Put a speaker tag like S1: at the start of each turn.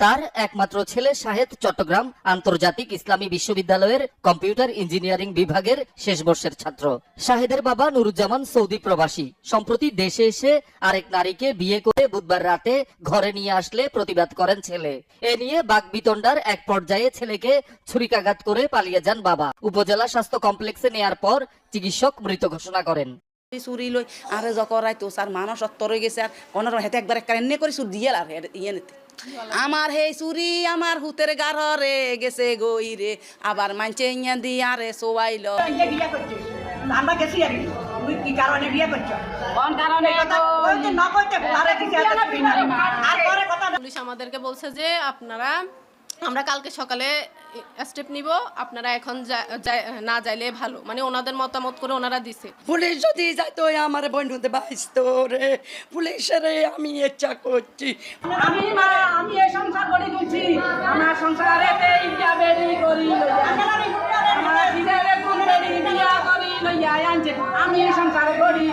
S1: তার একমাত্র ছেলে শাহেদ চট্টগ্রাম আন্তর্জাতিক ইসলামী বিশ্ববিদ্যালয়ের কম্পিউটার ইঞ্জিনিয়ারিং বিভাগের শেষ বর্ষের ছাত্র। শাহেদের বাবা নুরুজ্জামান সৌদি প্রবাসী। সম্প্রতি দেশে এসে আরেক নারীকে বিয়ে করে বুধবার রাতে ঘরে নিয়ে আসলে প্রতিবাদ করেন ছেলে। এ নিয়ে বাগবিতণ্ডার এক পর্যায়ে ছেলেকে ছুরিকাঘাত করে পালিয়ে যান বাবা। উপজেলা স্বাস্থ্য কমপ্লেক্সে নেয়ার পর চিকিৎসক মৃত ঘোষণা করেন।
S2: চুরি লই আরে জকরাই তো স্যার মানুষ সত্তর হয়ে গেছে আর কোনোর হেতে একবার এক এনে করে চুর দিয়ে আর ইয়ে নিতে। আমার হেই চুরি আমার হুতের গাররে গেছে গই রে আবার মানছে ইয়া দিয়া রে সোয়াইল
S3: আমরা গেছি আর কি। তুই কি কারণে বিয়ে করছ
S2: কোন কারণে
S3: না আরে আর না। আর পরে কথা
S4: পুলিশ আমাদেরকে বলছে যে আপনারা আমরা কালকে সকালে স্টেপ নিব। আপনারা এখন না যাইলে ভালো। মানে ওনাদের মতামত করে ওনারা দিছে।
S5: পুলিশ যদি যাইতো আমার বন্ধুতে বাইসতো রে। পুলিশের আমি ইচ্ছা করছি।
S3: আমি মা আমি এই সংসার গড়ে তুলছি। আমার সংসারে ইয়া বেড়ি করি আমার ছেলে কোন বেড়ি বিয়া করি লইয়া আনছে। আমি এই সংসারে গড়ি